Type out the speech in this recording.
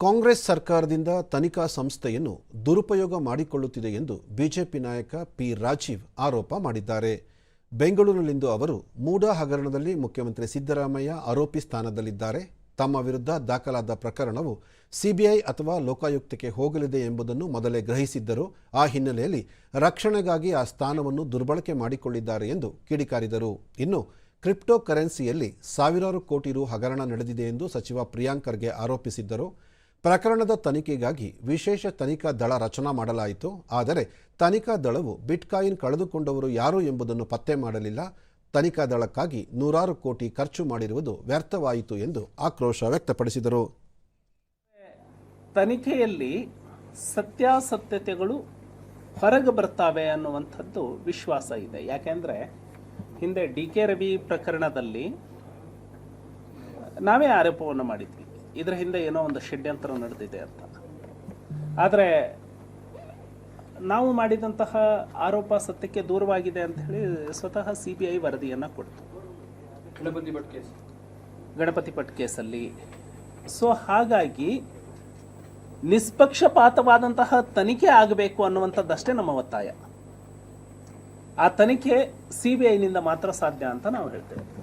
ಕಾಂಗ್ರೆಸ್ ಸರ್ಕಾರದಿಂದ ತನಿಖಾ ಸಂಸ್ಥೆಯನ್ನು ದುರುಪಯೋಗ ಮಾಡಿಕೊಳ್ಳುತ್ತಿದೆ ಎಂದು ಬಿಜೆಪಿ ನಾಯಕ ಪಿ ರಾಜೀವ್ ಆರೋಪ ಮಾಡಿದ್ದಾರೆ. ಬೆಂಗಳೂರಿನಲ್ಲಿಂದು ಅವರು ಮೂಡಾ ಹಗರಣದಲ್ಲಿ ಮುಖ್ಯಮಂತ್ರಿ ಸಿದ್ದರಾಮಯ್ಯ ಆರೋಪಿ ಸ್ಥಾನದಲ್ಲಿದ್ದಾರೆ. ತಮ್ಮ ವಿರುದ್ಧ ದಾಖಲಾದ ಪ್ರಕರಣವು ಸಿಬಿಐ ಅಥವಾ ಲೋಕಾಯುಕ್ತಕ್ಕೆ ಹೋಗಲಿದೆ ಎಂಬುದನ್ನು ಮೊದಲೇ ಗ್ರಹಿಸಿದ್ದರು. ಆ ಹಿನ್ನೆಲೆಯಲ್ಲಿ ರಕ್ಷಣೆಗಾಗಿ ಆ ಸ್ಥಾನವನ್ನು ದುರ್ಬಳಕೆ ಮಾಡಿಕೊಂಡಿದ್ದಾರೆ ಎಂದು ಕಿಡಿಕಾರಿದರು. ಇನ್ನು ಕ್ರಿಪ್ಟೋ ಕರೆನ್ಸಿಯಲ್ಲಿ ಸಾವಿರಾರು ಕೋಟಿ ರು ಹಗರಣ ನಡೆದಿದೆ ಎಂದು ಸಚಿವ ಪ್ರಿಯಾಂಕರ್ಗೆ ಆರೋಪಿಸಿದ್ದರು. ಪ್ರಕರಣದ ತನಿಖೆಗಾಗಿ ವಿಶೇಷ ತನಿಖಾ ದಳ ರಚನಾ ಮಾಡಲಾಯಿತು. ಆದರೆ ತನಿಖಾ ದಳವು ಬಿಟ್ಕಾಯಿನ್ ಕಳೆದುಕೊಂಡವರು ಯಾರು ಎಂಬುದನ್ನು ಪತ್ತೆ ಮಾಡಲಿಲ್ಲ. ತನಿಖಾ ದಳಕ್ಕಾಗಿ ನೂರಾರು ಕೋಟಿ ಖರ್ಚು ಮಾಡಿರುವುದು ವ್ಯರ್ಥವಾಯಿತು ಎಂದು ಆಕ್ರೋಶ ವ್ಯಕ್ತಪಡಿಸಿದರು. ತನಿಖೆಯಲ್ಲಿ ಸತ್ಯಾಸತ್ಯತೆಗಳು ಹೊರಗೆ ಬರ್ತಾವೆ ಅನ್ನುವಂಥದ್ದು ವಿಶ್ವಾಸ ಇದೆ. ಯಾಕೆಂದರೆ ಹಿಂದೆ ಡಿ ಕೆ ರವಿ ಪ್ರಕರಣದಲ್ಲಿ ನಾವೇ ಆರೋಪವನ್ನು ಮಾಡಿದ್ವಿ. ಇದರ ಹಿಂದೆ ಏನೋ ಒಂದು ಷಡ್ಯಂತರ ನಡೆದಿದೆ ಅಂತ. ಆದರೆ ನಾವು ಮಾಡಿದಂತಹ ಆರೋಪ ಸತ್ಯಕ್ಕೆ ದೂರವಾಗಿದೆ ಅಂತ ಹೇಳಿ ಸ್ವತಃ ಸಿ ಬಿ ಐ ವರದಿಯನ್ನು ಕೊಡ್ತು. ಗಣಪತಿ ಭಟ್ ಕೇಸ್. ಗಣಪತಿ ಭಟ್ ಕೇಸಲ್ಲಿ. ಸೊ ಹಾಗಾಗಿ ನಿಷ್ಪಕ್ಷಪಾತವಾದಂತಹ ತನಿಖೆ ಆಗಬೇಕು ಅನ್ನುವಂಥದ್ದಷ್ಟೇ ನಮ್ಮ ಒತ್ತಾಯ. ಆ ತನಿಖೆ ಸಿ ಬಿ ಐನಿಂದ ಮಾತ್ರ ಸಾಧ್ಯ ಅಂತ ನಾವು ಹೇಳ್ತೇವೆ.